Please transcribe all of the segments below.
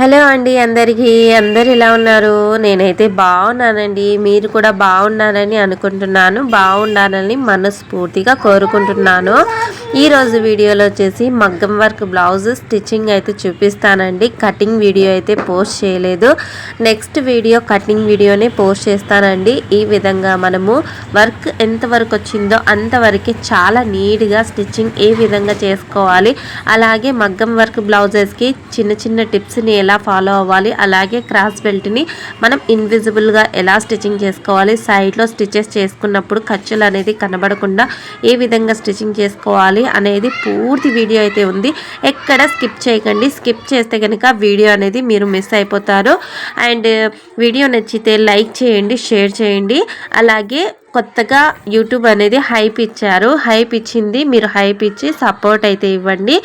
Hello అండి అందరికీ. అందరు ఎలా ఉన్నారు? నేనైతే బాగున్నానండి. మీరు కూడా బాగున్నారని అనుకుంటున్నాను. బాగుండాలని మనస్ఫూర్తిగా కోరుకుంటున్నాను. ఈరోజు వీడియోలో వచ్చేసి మగ్గం వర్క్ బ్లౌజ్ స్టిచ్చింగ్ అయితే చూపిస్తానండి. కటింగ్ వీడియో అయితే పోస్ట్ చేయలేదు. నెక్స్ట్ వీడియో కటింగ్ వీడియోనే పోస్ట్ చేస్తానండి. ఈ విధంగా మనము వర్క్ ఎంతవరకు వచ్చిందో అంతవరకు చాలా నీట్గా స్టిచ్చింగ్ ఏ విధంగా చేసుకోవాలి. అలాగే మగ్గం వర్క్ బ్లౌజెస్కి చిన్న చిన్న టిప్స్ని ఎలా ఎలా ఫాలో అవ్వాలి అలాగే క్రాస్ బెల్ట్ని మనం ఇన్విజిబుల్గా ఎలా స్టిచ్చింగ్ చేసుకోవాలి సైడ్లో స్టిచెస్ చేసుకున్నప్పుడు ఖర్చులు అనేది కనబడకుండా ఏ విధంగా స్టిచ్చింగ్ చేసుకోవాలి అనేది పూర్తి వీడియో అయితే ఉంది. ఎక్కడ స్కిప్ చేయకండి. స్కిప్ చేస్తే కనుక వీడియో అనేది మీరు మిస్ అయిపోతారు. అండ్ వీడియో నచ్చితే లైక్ చేయండి షేర్ చేయండి. అలాగే కొత్తగా యూట్యూబ్ అనేది హైప్ ఇచ్చారు. హైప్ ఇచ్చింది. మీరు హైప్ ఇచ్చి సపోర్ట్ అయితే ఇవ్వండి.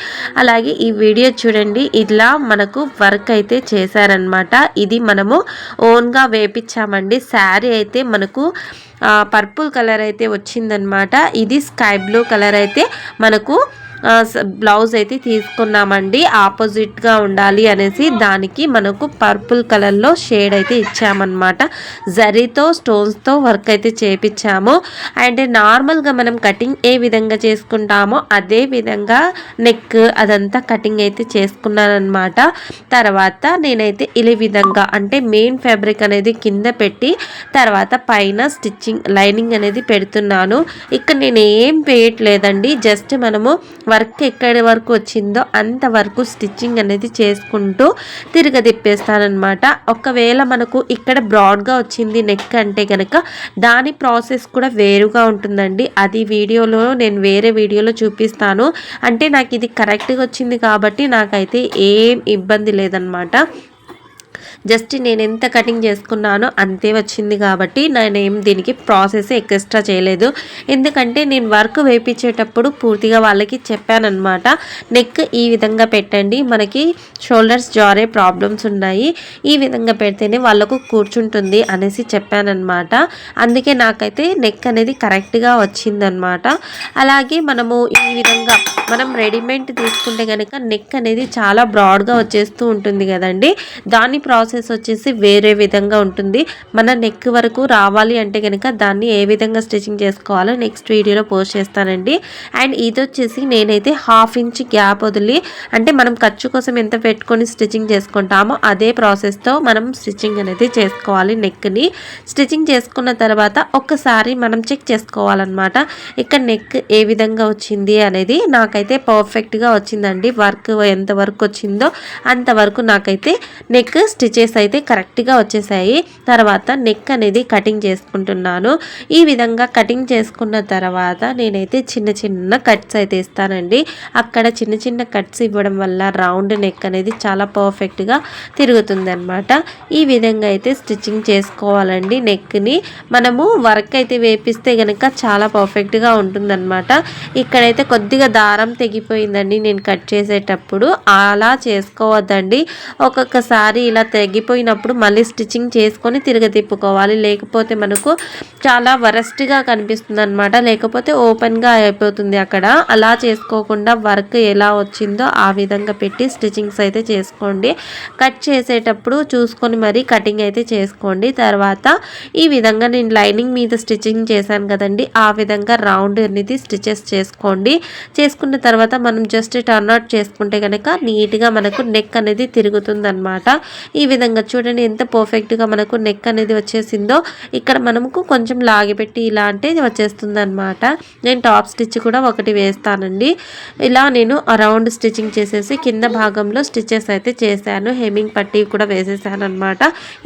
అలాగే ఈ వీడియో చూడండి. ఇలా మనకు వర్క్ అయితే చేశారనమాట ఇది మనము ఓన్గా వేపించామండి శారీ అయితే మనకు పర్పుల్ కలర్ అయితే వచ్చిందనమాట ఇది స్కై బ్లూ కలర్ అయితే మనకు బ్లౌజ్ అయితే తీసుకున్నామండి. ఆపోజిట్గా ఉండాలి అనేసి దానికి మనకు పర్పుల్ కలర్లో షేడ్ అయితే ఇచ్చామన్నమాట. జరీతో స్టోన్స్తో వర్క్ అయితే చేపించాము అండ్ నార్మల్గా మనం కటింగ్ ఏ విధంగా చేసుకుంటామో అదే విధంగా నెక్ అదంతా కటింగ్ అయితే చేసుకున్నానమాట తర్వాత నేనైతే ఇలా విధంగా అంటే మెయిన్ ఫ్యాబ్రిక్ అనేది కింద పెట్టి తర్వాత పైన స్టిచ్చింగ్ లైనింగ్ అనేది పెడుతున్నాను. ఇక్కడ నేను ఏం వేయట్లేదండి. జస్ట్ మనము వర్క్ ఎక్కడి వరకు వచ్చిందో అంతవరకు స్టిచ్చింగ్ అనేది చేసుకుంటూ తిరగ తిప్పేస్తానమాట ఒకవేళ మనకు ఇక్కడ బ్రాడ్గా వచ్చింది నెక్ అంటే కనుక దాని ప్రాసెస్ కూడా వేరుగా ఉంటుందండి. అది వీడియోలో నేను వేరే వీడియోలో చూపిస్తాను. అంటే నాకు ఇది కరెక్ట్గా వచ్చింది కాబట్టి నాకైతే ఏం ఇబ్బంది లేదనమాట జస్ట్ నేను ఎంత కటింగ్ చేసుకున్నానో అంతే వచ్చింది కాబట్టి నేనేం దీనికి ప్రాసెస్ ఎక్స్ట్రా చేయలేదు. ఎందుకంటే నేను వర్క్ వేయించేటప్పుడు పూర్తిగా వాళ్ళకి చెప్పానమాట నెక్ ఈ విధంగా పెట్టండి మనకి షోల్డర్స్ జారే ప్రాబ్లమ్స్ ఉన్నాయి ఈ విధంగా పెడితేనే వాళ్ళకు కూర్చుంటుంది అనేసి చెప్పానమాట అందుకే నాకైతే నెక్ అనేది కరెక్ట్గా వచ్చిందనమాట అలాగే మనము ఈ విధంగా మనం రెడీమేడ్ తీసుకుంటే కనుక నెక్ అనేది చాలా బ్రాడ్గా వచ్చేస్తూ ఉంటుంది కదండి. దాని ప్రాసెస్ వచ్చేసి వేరే విధంగా ఉంటుంది. మన నెక్ వరకు రావాలి అంటే కనుక దాన్ని ఏ విధంగా స్టిచ్చింగ్ చేసుకోవాలో నెక్స్ట్ వీడియోలో పోస్ట్ చేస్తానండి. అండ్ ఇది వచ్చేసి నేనైతే హాఫ్ ఇంచ్ గ్యాప్ వదిలి అంటే మనం ఖర్చు కోసం ఎంత పెట్టుకొని స్టిచ్చింగ్ చేసుకుంటామో అదే ప్రాసెస్తో మనం స్టిచ్చింగ్ అనేది చేసుకోవాలి నెక్ని స్టిచ్చింగ్ చేసుకున్న తర్వాత ఒక్కసారి మనం చెక్ చేసుకోవాలన్నమాట. ఇక్కడ నెక్ ఏ విధంగా వచ్చింది అనేది నాకైతే పర్ఫెక్ట్గా వచ్చిందండి. వర్క్ ఎంత వర్క్ వచ్చిందో అంతవరకు నాకైతే నెక్ స్టిచెస్ అయితే కరెక్ట్గా వచ్చేసాయి. తర్వాత నెక్ అనేది కటింగ్ చేసుకుంటున్నాను. ఈ విధంగా కటింగ్ చేసుకున్న తర్వాత నేనైతే చిన్న చిన్న కట్స్ అయితే ఇస్తానండి. అక్కడ చిన్న చిన్న కట్స్ ఇవ్వడం వల్ల రౌండ్ నెక్ అనేది చాలా పర్ఫెక్ట్గా తిరుగుతుంది అనమాట ఈ విధంగా అయితే స్టిచ్చింగ్ చేసుకోవాలండి నెక్ని మనము వర్క్ అయితే వేపిస్తే కనుక చాలా పర్ఫెక్ట్గా ఉంటుందన్నమాట. ఇక్కడైతే కొద్దిగా దారం తెగిపోయిందండి నేను కట్ చేసేటప్పుడు. అలా చేసుకోవద్దండి. ఒక్కొక్కసారి ఇలా తెగిపోయినప్పుడు మళ్ళీ స్టిచ్చింగ్ చేసుకొని తిరగ తిప్పుకోవాలి. లేకపోతే మనకు చాలా వరస్ట్గా కనిపిస్తుంది అనమాట లేకపోతే ఓపెన్గా అయిపోతుంది అక్కడ. అలా చేసుకోకుండా వర్క్ ఎలా వచ్చిందో ఆ విధంగా పెట్టి స్టిచ్చింగ్స్ అయితే చేసుకోండి. కట్ చేసేటప్పుడు చూసుకొని మరి కటింగ్ అయితే చేసుకోండి. తర్వాత ఈ విధంగా నేను లైనింగ్ మీద స్టిచ్చింగ్ చేశాను కదండి. ఆ విధంగా రౌండ్ అనేది స్టిచెస్ చేసుకోండి. చేసుకున్న తర్వాత మనం జస్ట్ టర్న్ అవుట్ చేసుకుంటే కనుక నీట్గా మనకు నెక్ అనేది తిరుగుతుంది అనమాట ఈ విధంగా చూడండి ఎంత పర్ఫెక్ట్గా మనకు నెక్ అనేది వచ్చేసిందో. ఇక్కడ మనకు కొంచెం లాగిపెట్టి ఇలా అంటే వచ్చేస్తుంది అనమాట నేను టాప్ స్టిచ్ కూడా ఒకటి వేస్తానండి. ఇలా నేను అరౌండ్ స్టిచ్చింగ్ చేసేసి కింద భాగంలో స్టిచ్చెస్ అయితే చేశాను. హెమింగ్ పట్టీ కూడా వేసేసాను అనమాట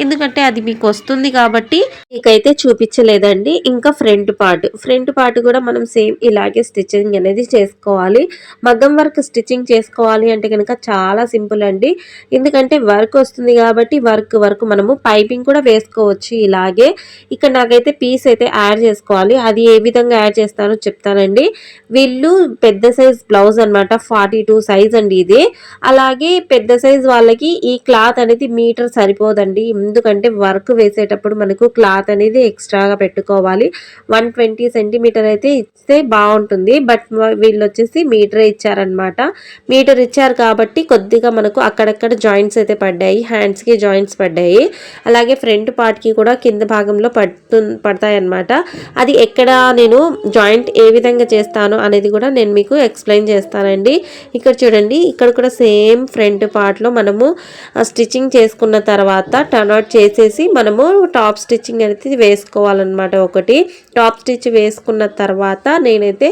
ఎందుకంటే అది మీకు వస్తుంది కాబట్టి మీకైతే చూపించలేదండి. ఇంకా ఫ్రంట్ పార్ట్ ఫ్రంట్ పార్ట్ కూడా మనం సేమ్ ఇలాగే స్టిచ్చింగ్ అనేది చేసుకోవాలి. మగ్గం వర్క్ స్టిచ్చింగ్ చేసుకోవాలి అంటే కనుక చాలా సింపుల్ అండి. ఎందుకంటే వర్క్ వస్తుంది కాబట్టి వర్క్ వర్క్ మనము పైపింగ్ కూడా వేసుకోవచ్చు ఇలాగే. ఇక్కడ నాకైతే పీస్ అయితే యాడ్ చేసుకోవాలి. అది ఏ విధంగా యాడ్ చేస్తానో చెప్తానండి. వీళ్ళు పెద్ద సైజ్ బ్లౌజ్ అనమాట ఫార్టీ టూ సైజ్ అండి ఇది. అలాగే పెద్ద సైజ్ వాళ్ళకి ఈ క్లాత్ అనేది మీటర్ సరిపోదండి. ఎందుకంటే వర్క్ వేసేటప్పుడు మనకు క్లాత్ అనేది ఎక్స్ట్రాగా పెట్టుకోవాలి. వన్ ట్వంటీ సెంటీమీటర్ అయితే ఇస్తే బాగుంటుంది. బట్ వీళ్ళు వచ్చేసి మీటరే ఇచ్చారనమాట మీటర్ ఇచ్చారు కాబట్టి కొద్దిగా మనకు అక్కడక్కడ జాయింట్స్ అయితే పడ్డాయి. హ్యాండ్ హ్యాండ్స్కి జాయింట్స్ పడ్డాయి. అలాగే ఫ్రంట్ పార్ట్కి కూడా కింద భాగంలో పడుతు పడతాయన్నమాట. అది ఎక్కడ నేను జాయింట్ ఏ విధంగా చేస్తాను అనేది కూడా నేను మీకు ఎక్స్ప్లెయిన్ చేస్తానండి. ఇక్కడ చూడండి ఇక్కడ కూడా సేమ్ ఫ్రంట్ పార్ట్లో మనము స్టిచ్చింగ్ చేసుకున్న తర్వాత టర్న్ అవుట్ చేసేసి మనము టాప్ స్టిచ్చింగ్ అనేది వేసుకోవాలన్నమాట ఒకటి. టాప్ స్టిచ్ వేసుకున్న తర్వాత నేనైతే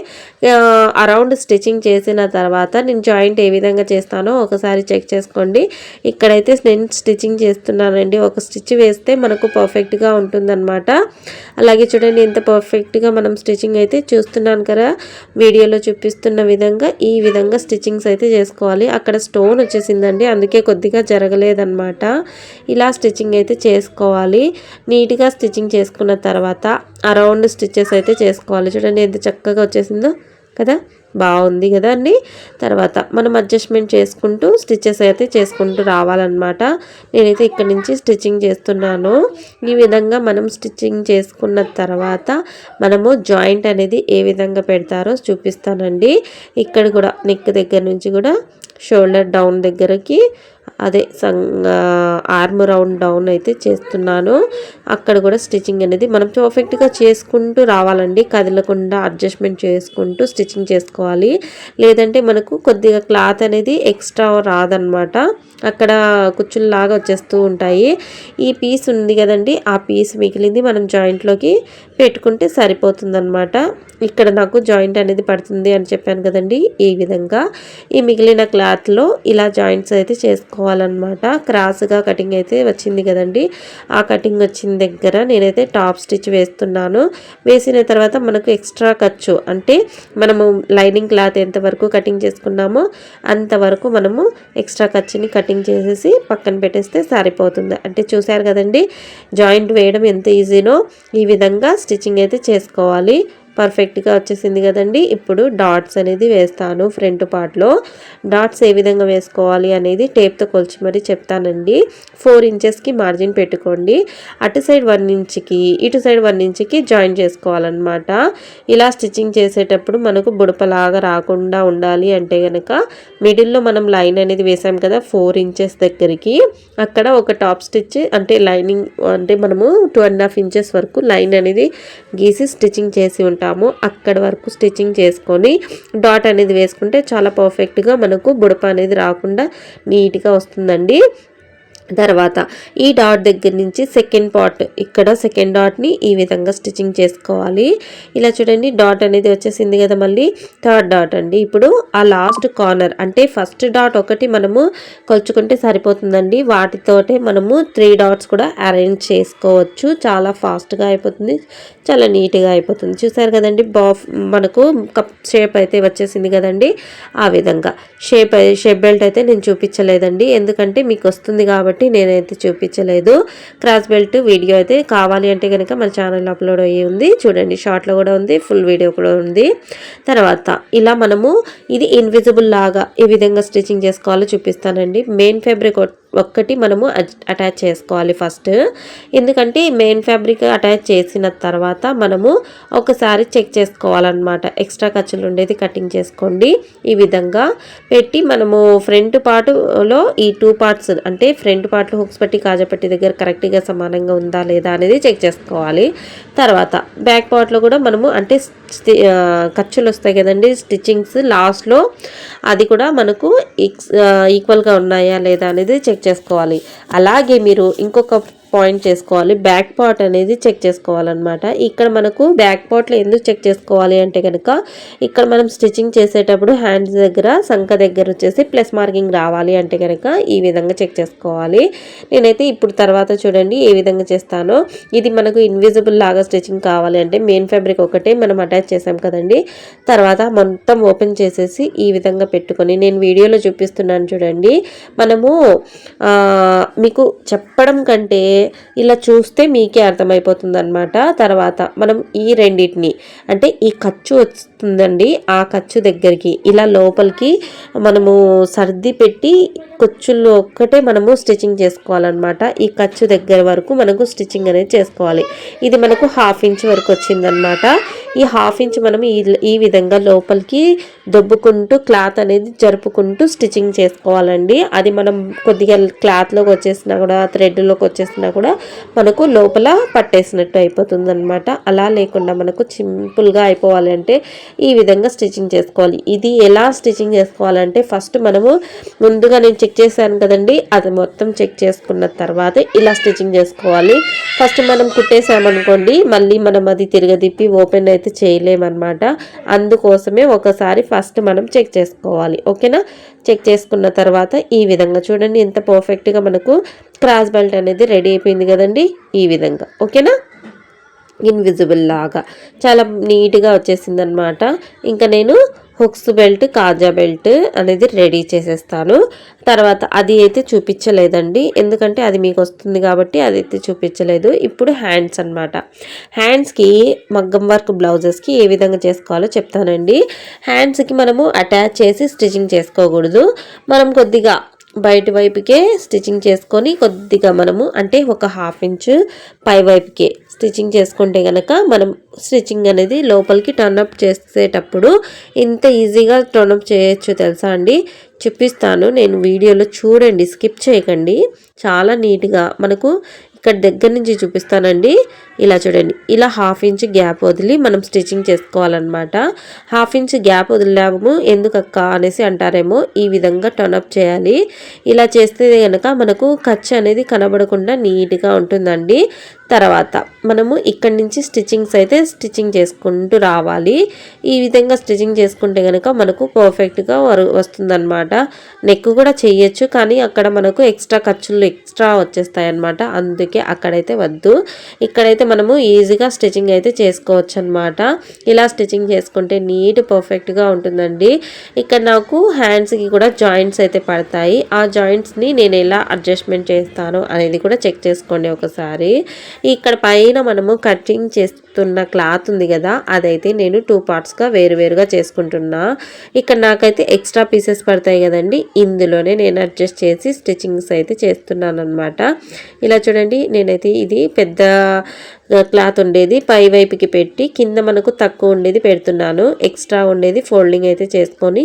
అరౌండ్ స్టిచ్చింగ్ చేసిన తర్వాత నేను జాయింట్ ఏ విధంగా చేస్తానో ఒకసారి చెక్ చేసుకోండి. ఇక్కడైతే నేను స్టిచ్చింగ్ చేస్తున్నానండి. ఒక స్టిచ్ వేస్తే మనకు పర్ఫెక్ట్గా ఉంటుందన్నమాట. అలాగే చూడండి ఎంత పర్ఫెక్ట్గా మనం స్టిచ్చింగ్ అయితే చూస్తున్నాను కదా. వీడియోలో చూపిస్తున్న విధంగా ఈ విధంగా స్టిచ్చింగ్స్ అయితే చేసుకోవాలి. అక్కడ స్టోన్ వచ్చేసిందండి అందుకే కొద్దిగా జరగలేదన్నమాట. ఇలా స్టిచ్చింగ్ అయితే చేసుకోవాలి. నీట్గా స్టిచ్చింగ్ చేసుకున్న తర్వాత అరౌండ్ స్టిచ్చెస్ అయితే చేసుకోవాలి. చూడండి ఎంత చక్కగా వచ్చేసిందో. కదా? బాగుంది కదా అండి? తర్వాత మనం అడ్జస్ట్మెంట్ చేసుకుంటూ స్టిచ్చెస్ అయితే చేసుకుంటూ రావాలన్నమాట. నేనైతే ఇక్కడ నుంచి స్టిచ్చింగ్ చేస్తున్నాను. ఈ విధంగా మనం స్టిచ్చింగ్ చేసుకున్న తర్వాత మనము జాయింట్ అనేది ఏ విధంగా పెడతారో చూపిస్తానండి. ఇక్కడ కూడా నెక్ దగ్గర నుంచి కూడా షోల్డర్ డౌన్ దగ్గరకి అదే సంగ్ ఆర్మ్ రౌండ్ డౌన్ అయితే చేస్తున్నాను. అక్కడ కూడా స్టిచ్చింగ్ అనేది మనం పర్ఫెక్ట్గా చేసుకుంటూ రావాలండి. కదలకుండా అడ్జస్ట్మెంట్ చేసుకుంటూ స్టిచ్చింగ్ చేసుకోవాలి. లేదంటే మనకు కొద్దిగా క్లాత్ అనేది ఎక్స్ట్రా రాదనమాట అక్కడ కుచ్చుల్లాగా వచ్చేస్తూ ఉంటాయి. ఈ పీస్ ఉంది కదండి ఆ పీస్ మిగిలింది మనం జాయింట్లోకి పెట్టుకుంటే సరిపోతుందనమాట ఇక్కడ నాకు జాయింట్ అనేది పడుతుంది అని చెప్పాను కదండి ఈ విధంగా. ఈ మిగిలిన క్లాత్లో ఇలా జాయింట్స్ అయితే చేసుకోవాలన్నమాట క్రాస్గా కటింగ్ అయితే వచ్చింది కదండి. ఆ కటింగ్ వచ్చిన దగ్గర నేనైతే టాప్ స్టిచ్ వేస్తున్నాను. వేసిన తర్వాత మనకు ఎక్స్ట్రా ఖర్చు అంటే మనము లైనింగ్ క్లాత్ ఎంతవరకు కటింగ్ చేసుకున్నామో అంతవరకు మనము ఎక్స్ట్రా ఖర్చుని కటింగ్ చేసేసి పక్కన పెట్టేస్తే సరిపోతుంది. అంటే చూశారు కదండి జాయింట్ వేయడం ఎంత ఈజీనో ఈ విధంగా స్టిచ్చింగ్ అయితే చేసుకోవాలి. పర్ఫెక్ట్గా వచ్చేసింది కదండి. ఇప్పుడు డాట్స్ అనేది వేస్తాను ఫ్రంట్ పార్ట్లో. డాట్స్ ఏ విధంగా వేసుకోవాలి అనేది టేప్తో కొలిచి మరీ చెప్తానండి. ఫోర్ ఇంచెస్కి మార్జిన్ పెట్టుకోండి. అటు సైడ్ వన్ ఇంచ్కి ఇటు సైడ్ వన్ ఇంచ్కి జాయిన్ చేసుకోవాలన్నమాట. ఇలా స్టిచ్చింగ్ చేసేటప్పుడు మనకు బుడపలాగా రాకుండా ఉండాలి అంటే కనుక మిడిల్లో మనం లైన్ అనేది వేసాం కదా ఫోర్ ఇంచెస్ దగ్గరికి. అక్కడ ఒక టాప్ స్టిచ్ అంటే లైనింగ్ అంటే మనము టూ అండ్ హాఫ్ ఇంచెస్ వరకు లైన్ అనేది గీసి స్టిచ్చింగ్ చేసి ఉంటాం. ఉంటామో అక్కడ వరకు స్టిచ్చింగ్ చేసుకొని డాట్ అనేది వేసుకుంటే చాలా పర్ఫెక్ట్గా మనకు బుడప అనేది రాకుండా నీట్గా వస్తుందండి. తర్వాత ఈ డాట్ దగ్గర నుంచి సెకండ్ పార్ట్ ఇక్కడ సెకండ్ డాట్ని ఈ విధంగా స్టిచ్చింగ్ చేసుకోవాలి. ఇలా చూడండి డాట్ అనేది వచ్చేసింది కదా మళ్ళీ. థర్డ్ డాట్ అండి. ఇప్పుడు ఆ లాస్ట్ కార్నర్ అంటే ఫస్ట్ డాట్ ఒకటి మనము కొలుచుకుంటే సరిపోతుందండి. వాటితోటే మనము త్రీ డాట్స్ కూడా అరేంజ్ చేసుకోవచ్చు. చాలా ఫాస్ట్గా అయిపోతుంది. చాలా నీట్గా అయిపోతుంది. చూసారు కదండి బాఫ్ మనకు కప్ షేప్ అయితే వచ్చేసింది కదండి. ఆ విధంగా. షేప్ షేప్ బెల్ట్ అయితే నేను చూపించలేదండి. ఎందుకంటే మీకు వస్తుంది కాబట్టి కాబట్టి నేనైతే చూపించలేదు. క్రాస్ బెల్ట్ వీడియో అయితే కావాలి అంటే కనుక మన ఛానల్ అప్లోడ్ అయ్యి ఉంది. చూడండి షార్ట్లో కూడా ఉంది ఫుల్ వీడియో కూడా ఉంది. తర్వాత ఇలా మనము ఇది ఇన్విజిబుల్ లాగా ఏ విధంగా స్టిచ్చింగ్ చేసుకోవాలో చూపిస్తానండి. మెయిన్ ఫ్యాబ్రిక్ ఒక్కటి మనము అటాచ్ చేసుకోవాలి ఫస్ట్ ఎందుకంటే మెయిన్ ఫ్యాబ్రిక్ అటాచ్ చేసిన తర్వాత మనము ఒకసారి చెక్ చేసుకోవాలన్నమాట. ఎక్స్ట్రా ఖర్చులు ఉండేది కటింగ్ చేసుకోండి. ఈ విధంగా పెట్టి మనము ఫ్రంట్ పార్ట్లో ఈ టూ పార్ట్స్ అంటే ఫ్రంట్ పార్ట్లో హుక్స్ పట్టి కాజపట్టి దగ్గర కరెక్ట్గా సమానంగా ఉందా లేదా అనేది చెక్ చేసుకోవాలి. తర్వాత బ్యాక్ పార్ట్లో కూడా మనము అంటే ఖర్చులు వస్తాయి కదండి. స్టిచ్చింగ్స్ లాస్ట్లో అది కూడా మనకు ఈక్వల్గా ఉన్నాయా లేదా అనేది చెక్ చేసుకోవాలి. అలాగే మీరు ఇంకొక పాయింట్ చేసుకోవాలి. బ్యాక్ పార్ట్ అనేది చెక్ చేసుకోవాలన్నమాట. ఇక్కడ మనకు బ్యాక్ పార్ట్లో ఎందుకు చెక్ చేసుకోవాలి అంటే కనుక ఇక్కడ మనం స్టిచ్చింగ్ చేసేటప్పుడు హ్యాండ్స్ దగ్గర సంఖ దగ్గర వచ్చేసి ప్లస్ మార్కింగ్ రావాలి అంటే కనుక ఈ విధంగా చెక్ చేసుకోవాలి. నేనైతే ఇప్పుడు తర్వాత చూడండి ఏ విధంగా చేస్తానో. ఇది మనకు ఇన్విజిబుల్ లాగా స్టిచ్చింగ్ కావాలి అంటే మెయిన్ ఫ్యాబ్రిక్ ఒకటే మనం అటాచ్ చేసాం కదండి. తర్వాత మొత్తం ఓపెన్ చేసేసి ఈ విధంగా పెట్టుకొని నేను వీడియోలో చూపిస్తున్నాను చూడండి. మనము మీకు చెప్పడం కంటే ఇలా చూస్తే మీకే అర్థమైపోతుంది అనమాట తర్వాత మనం ఈ రెండింటిని అంటే ఈ ఖర్చు వస్తుందండి ఆ ఖర్చు దగ్గరికి. ఇలా లోపలికి మనము సర్ది పెట్టి ఖర్చుల్లో ఒక్కటే మనము స్టిచ్చింగ్ చేసుకోవాలన్నమాట. ఈ ఖర్చు దగ్గర వరకు మనకు స్టిచ్చింగ్ అనేది చేసుకోవాలి. ఇది మనకు హాఫ్ ఇంచ్ వరకు వచ్చిందనమాట ఈ హాఫ్ ఇంచ్ మనం ఈ ఈ విధంగా లోపలికి దొబ్బుకుంటూ క్లాత్ అనేది జరుపుకుంటూ స్టిచ్చింగ్ చేసుకోవాలండి. అది మనం కొద్దిగా క్లాత్లోకి వచ్చేసినా కూడా థ్రెడ్లోకి వచ్చేసినా కూడా మనకు లోపల పట్టేసినట్టు అయిపోతుంది అనమాట అలా లేకుండా మనకు సింపుల్గా అయిపోవాలి అంటే ఈ విధంగా స్టిచ్చింగ్ చేసుకోవాలి. ఇది ఎలా స్టిచ్చింగ్ చేసుకోవాలంటే ఫస్ట్ మనము ముందుగా నేను చెక్ చేశాను కదండి అది మొత్తం చెక్ చేసుకున్న తర్వాత ఇలా స్టిచ్చింగ్ చేసుకోవాలి. ఫస్ట్ మనం కుట్టేసామనుకోండి మళ్ళీ మనం అది తిరగదిప్పి ఓపెన్ అయితే చేయలేమన్నమాట. అందుకోసమే ఒకసారి ఫస్ట్ మనం చెక్ చేసుకోవాలి. ఓకేనా? చెక్ చేసుకున్న తర్వాత ఈ విధంగా చూడండి ఎంత పర్ఫెక్ట్గా మనకు క్రాస్ బెల్ట్ అనేది రెడీ అయిపోయింది కదండి ఈ విధంగా ఓకేనా? ఇన్విజిబుల్ లాగా. చాలా నీట్గా వచ్చేసింది అనమాట ఇంకా నేను హుక్స్ బెల్ట్ కాజా బెల్ట్ అనేది రెడీ చేసేస్తాను. తర్వాత అది అయితే చూపించలేదండి. ఎందుకంటే అది మీకు వస్తుంది కాబట్టి అది అయితే చూపించలేదు. ఇప్పుడు హ్యాండ్స్ అనమాట హ్యాండ్స్కి మగ్గం వర్క్ బ్లౌజెస్కి ఏ విధంగా చేసుకోవాలో చెప్తానండి. హ్యాండ్స్కి మనము అటాచ్ చేసి స్టిచ్చింగ్ చేసుకోకూడదు. మనం కొద్దిగా బయట వైపుకే స్టిచ్చింగ్ చేసుకొని కొద్దిగా మనము అంటే ఒక హాఫ్ ఇంచ్ పై వైపుకే స్టిచ్చింగ్ చేసుకుంటే కనుక మనం స్టిచ్చింగ్ అనేది లోపలికి టర్నప్ చేసేటప్పుడు ఇంత ఈజీగా టర్న్అప్ చేయొచ్చు తెలుసా అండి? చూపిస్తాను. నేను వీడియోలో చూడండి స్కిప్ చేయకండి. చాలా నీట్గా మనకు ఇక్కడ దగ్గర నుంచి చూపిస్తానండి. ఇలా చూడండి. ఇలా హాఫ్ ఇంచ్ గ్యాప్ వదిలి మనం స్టిచ్చింగ్ చేసుకోవాలన్నమాట. హాఫ్ ఇంచ్ గ్యాప్ వదిలాము ఎందుకక్క అనేసి అంటారేమో. ఈ విధంగా టర్నప్ చేయాలి. ఇలా చేస్తే కనుక మనకు ఖర్చు అనేది కనబడకుండా నీట్గా ఉంటుందండి. తర్వాత మనము ఇక్కడి నుంచి స్టిచ్చింగ్స్ అయితే స్టిచ్చింగ్ చేసుకుంటూ రావాలి. ఈ విధంగా స్టిచ్చింగ్ చేసుకుంటే కనుక మనకు పర్ఫెక్ట్గా వస్తుందన్నమాట. నెక్ కూడా చేయొచ్చు కానీ అక్కడ మనకు ఎక్స్ట్రా ఖర్చులు ఎక్స్ట్రా వచ్చేస్తాయి అన్నమాట అందుకే అక్కడైతే వద్దు. ఇక్కడైతే మనము ఈజీగా స్టిచ్చింగ్ అయితే చేసుకోవచ్చు అనమాట ఇలా స్టిచ్చింగ్ చేసుకుంటే నీట్ పర్ఫెక్ట్గా ఉంటుందండి. ఇక్కడ నాకు హ్యాండ్స్కి కూడా జాయింట్స్ అయితే పడతాయి. ఆ జాయింట్స్ని నేను ఎలా అడ్జస్ట్మెంట్ చేస్తాను అనేది కూడా చెక్ చేసుకోండి ఒకసారి. ఇక్కడ పైన మనము కటింగ్ చెప్తున్న క్లాత్ ఉంది కదా అదైతే నేను టూ పార్ట్స్గా వేరువేరుగా చేసుకుంటున్నా. ఇక్కడ నాకైతే ఎక్స్ట్రా పీసెస్ పడతాయి కదండి ఇందులోనే నేను అడ్జస్ట్ చేసి స్టిచ్చింగ్స్ అయితే చేస్తున్నాను అనమాట ఇలా చూడండి నేనైతే ఇది పెద్ద క్లాత్ ఉండేది పై వైపుకి పెట్టి కింద మనకు తక్కువ ఉండేది పెడుతున్నాను. ఎక్స్ట్రా ఉండేది ఫోల్డింగ్ అయితే చేసుకొని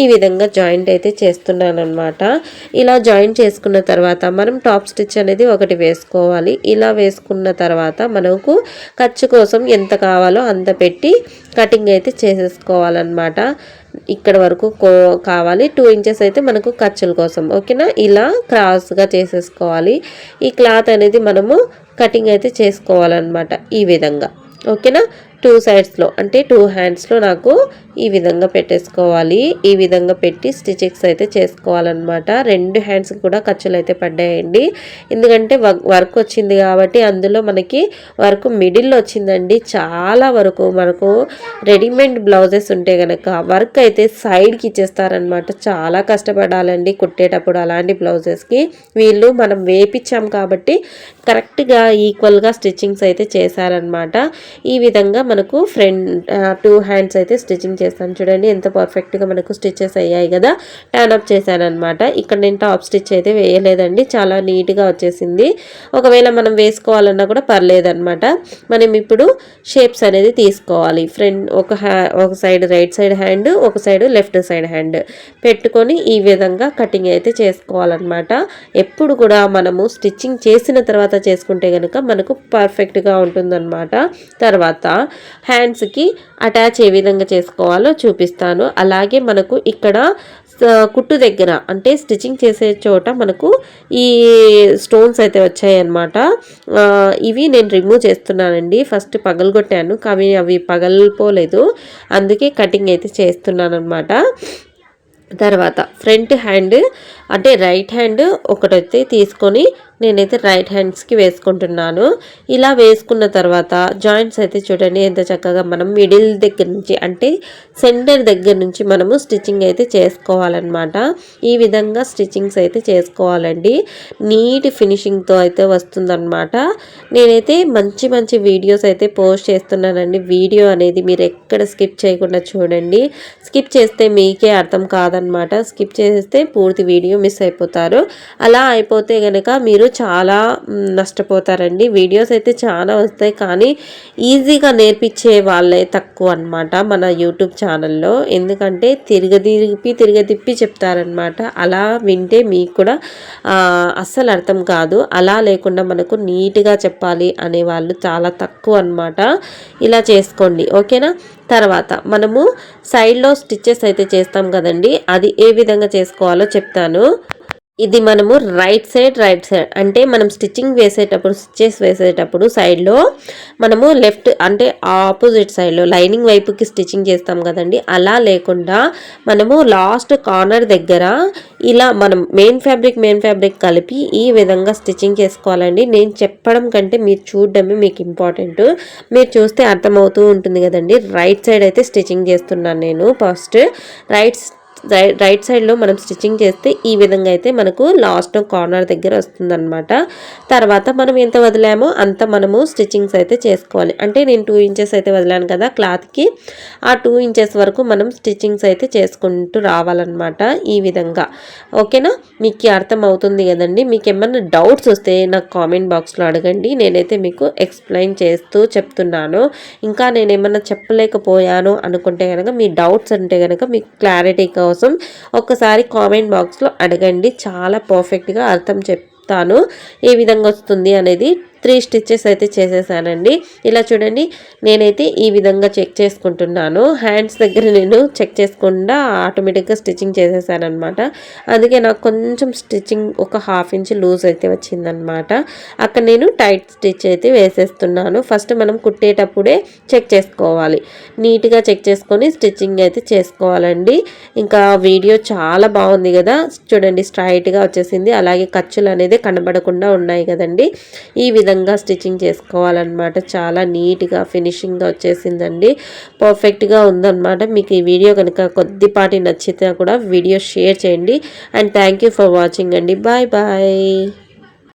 ఈ విధంగా జాయింట్ అయితే చేస్తున్నాను అనమాట ఇలా జాయింట్ చేసుకున్న తర్వాత మనం టాప్ స్టిచ్ అనేది ఒకటి వేసుకోవాలి. ఇలా వేసుకున్న తర్వాత మనకు ఖర్చు కోసం ఎంత కావాలో అంత పెట్టి కటింగ్ అయితే చేసేసుకోవాలన్నమాట. ఇక్కడ వరకు కావాలి. టూ ఇంచెస్ అయితే మనకు ఖర్చుల కోసం. ఓకేనా? ఇలా క్రాస్గా చేసేసుకోవాలి. ఈ క్లాత్ అనేది మనము కటింగ్ అయితే చేసుకోవాలన్నమాట ఈ విధంగా. ఓకేనా? టూ సైడ్స్లో అంటే టూ హ్యాండ్స్లో నాకు ఈ విధంగా పెట్టేసుకోవాలి. ఈ విధంగా పెట్టి స్టిచెక్స్ అయితే చేసుకోవాలన్నమాట. రెండు హ్యాండ్స్కి కూడా ఖర్చులు అయితే పడ్డాయండి. ఎందుకంటే వర్క్ వచ్చింది కాబట్టి అందులో మనకి వర్క్ మిడిల్లో వచ్చిందండి. చాలా వరకు మనకు రెడీమేడ్ బ్లౌజెస్ ఉంటే కనుక వర్క్ అయితే సైడ్కి ఇచ్చేస్తారనమాట చాలా కష్టపడాలండి కుట్టేటప్పుడు అలాంటి బ్లౌజెస్కి వీళ్ళు మనం వేపించాం కాబట్టి కరెక్ట్గా ఈక్వల్గా స్టిచ్చింగ్స్ అయితే చేశారనమాట ఈ విధంగా మనకు ఫ్రంట్ టూ హ్యాండ్స్ అయితే స్టిచ్చింగ్ చేస్తాను. చూడండి ఎంత పర్ఫెక్ట్గా మనకు స్టిచ్చెస్ అయ్యాయి కదా. టర్న్ అప్ చేశాను అనమాట ఇక్కడ నేను టాప్ స్టిచ్ అయితే వేయలేదండి. చాలా నీట్గా వచ్చేసింది. ఒకవేళ మనం వేసుకోవాలన్నా కూడా పర్లేదన్నమాట. మనం ఇప్పుడు షేప్స్ అనేది తీసుకోవాలి. ఫ్రంట్ ఒక ఒక సైడ్ రైట్ సైడ్ హ్యాండ్ ఒక సైడ్ లెఫ్ట్ సైడ్ హ్యాండ్. పెట్టుకొని ఈ విధంగా కటింగ్ అయితే చేసుకోవాలన్నమాట. ఎప్పుడు కూడా మనము స్టిచ్చింగ్ చేసిన తర్వాత చేసుకుంటే కనుక మనకు పర్ఫెక్ట్గా ఉంటుందన్నమాట. తర్వాత హ్యాండ్స్కి అటాచ్ ఏ విధంగా చేసుకోవాలో చూపిస్తాను. అలాగే మనకు ఇక్కడ కుట్టు దగ్గర అంటే స్టిచ్చింగ్ చేసే చోట మనకు ఈ స్టోన్స్ అయితే వచ్చాయన్నమాట. ఇవి నేను రిమూవ్ చేస్తున్నానండి. ఫస్ట్ పగలగొట్టాను కానీ అవి పగలిపోలేదు. అందుకే కటింగ్ అయితే చేస్తున్నాను అనమాట తర్వాత ఫ్రంట్ హ్యాండ్ అంటే రైట్ హ్యాండ్ ఒకటైతే తీసుకొని నేనైతే రైట్ హ్యాండ్స్కి వేసుకుంటున్నాను. ఇలా వేసుకున్న తర్వాత జాయింట్స్ అయితే చూడండి ఎంత చక్కగా మనం మిడిల్ దగ్గర నుంచి అంటే సెంటర్ దగ్గర నుంచి మనము స్టిచ్చింగ్ అయితే చేసుకోవాలన్నమాట. ఈ విధంగా స్టిచ్చింగ్స్ అయితే చేసుకోవాలండి. నీట్ ఫినిషింగ్తో అయితే వస్తుందన్నమాట. నేనైతే మంచి మంచి వీడియోస్ అయితే పోస్ట్ చేస్తున్నానండి. వీడియో అనేది మీరు ఎక్కడ స్కిప్ చేయకుండా చూడండి. స్కిప్ చేస్తే మీకే అర్థం కాదనమాట స్కిప్ చేస్తే పూర్తి వీడియో మిస్ అయిపోతారు. అలా అయిపోతే కనుక మీరు చాలా నష్టపోతారండి. వీడియోస్ అయితే చాలా వస్తాయి. కానీ ఈజీగా నేర్పించే వాళ్ళే తక్కువ అనమాట మన యూట్యూబ్ ఛానల్లో. ఎందుకంటే తిరగదిరిపి తిరగదిప్పి చెప్తారనమాట అలా వింటే మీకు కూడా అస్సలు అర్థం కాదు. అలా లేకుండా మనకు నీట్గా చెప్పాలి అనే వాళ్ళు చాలా తక్కువ అనమాట ఇలా చేసుకోండి. ఓకేనా? తర్వాత మనము సైడ్లో స్టిచ్చెస్ అయితే చేస్తాం కదండి. అది ఏ విధంగా చేసుకోవాలో చెప్తాను. ఇది మనము రైట్ సైడ్ రైట్ సైడ్ అంటే మనం స్టిచ్చింగ్ వేసేటప్పుడు స్టిచెస్ వేసేటప్పుడు సైడ్లో మనము లెఫ్ట్ అంటే ఆపోజిట్ సైడ్లో లైనింగ్ వైపుకి స్టిచ్చింగ్ చేస్తాం కదండి. అలా లేకుండా మనము లాస్ట్ కార్నర్ దగ్గర ఇలా మనం మెయిన్ ఫ్యాబ్రిక్ మెయిన్ ఫ్యాబ్రిక్ కలిపి ఈ విధంగా స్టిచ్చింగ్ చేసుకోవాలండి. నేను చెప్పడం కంటే మీరు చూడడమే మీకు ఇంపార్టెంట్ మీరు చూస్తే అర్థమవుతూ ఉంటుంది కదండి. రైట్ సైడ్ అయితే స్టిచ్చింగ్ చేస్తున్నాను నేను. ఫస్ట్ రైట్ రైట్ సైడ్లో మనం స్టిచ్చింగ్ చేస్తే ఈ విధంగా అయితే మనకు లాస్ట్ కార్నర్ దగ్గర వస్తుందన్నమాట. తర్వాత మనం ఎంత వదిలామో అంత మనము స్టిచ్చింగ్స్ అయితే చేసుకోవాలి. అంటే నేను టూ ఇంచెస్ అయితే వదిలాను కదా క్లాత్కి ఆ టూ ఇంచెస్ వరకు మనం స్టిచ్చింగ్స్ అయితే చేసుకుంటూ రావాలన్నమాట ఈ విధంగా. ఓకేనా మీకు అర్థం అవుతుంది కదండి. మీకు ఏమన్నా డౌట్స్ వస్తే నాకు కామెంట్ బాక్స్లో అడగండి. నేనైతే మీకు ఎక్స్ప్లెయిన్ చేస్తూ చెప్తున్నాను. ఇంకా నేను ఏమన్నా చెప్పలేకపోయాను అనుకుంటే కనుక మీ డౌట్స్ అంటే కనుక మీకు క్లారిటీ కోసం ఒక్కసారి కామెంట్ బాక్స్లో అడగండి. చాలా పర్ఫెక్ట్గా అర్థం చెప్తాను. ఏ విధంగా వస్తుంది అనేది త్రీ స్టిచ్చెస్ అయితే చేసేసానండి. ఇలా చూడండి నేనైతే ఈ విధంగా చెక్ చేసుకుంటున్నాను. హ్యాండ్స్ దగ్గర నేను చెక్ చేసుకుండా ఆటోమేటిక్గా స్టిచ్చింగ్ చేసేసాను అనమాట అందుకే నాకు కొంచెం స్టిచ్చింగ్ ఒక హాఫ్ ఇంచ్ లూజ్ అయితే వచ్చిందనమాట అక్కడ నేను టైట్ స్టిచ్ అయితే వేసేస్తున్నాను. ఫస్ట్ మనం కుట్టేటప్పుడే చెక్ చేసుకోవాలి. నీట్గా చెక్ చేసుకొని స్టిచ్చింగ్ అయితే చేసుకోవాలండి. ఇంకా వీడియో చాలా బాగుంది కదా. చూడండి స్ట్రైట్గా వచ్చేసింది. అలాగే ఖర్చులు అనేది కనబడకుండా ఉన్నాయి కదండి. ఈ విధంగా స్టిచ్చింగ్ చేసుకోవాలన్నమాట. చాలా నీట్గా ఫినిషింగ్గా వచ్చేసిందండి. పర్ఫెక్ట్గా ఉందన్నమాట. మీకు ఈ వీడియో కనుక కొద్దిపాటి నచ్చితే కూడా వీడియో షేర్ చేయండి. And thank you for watching అండి. Bye bye.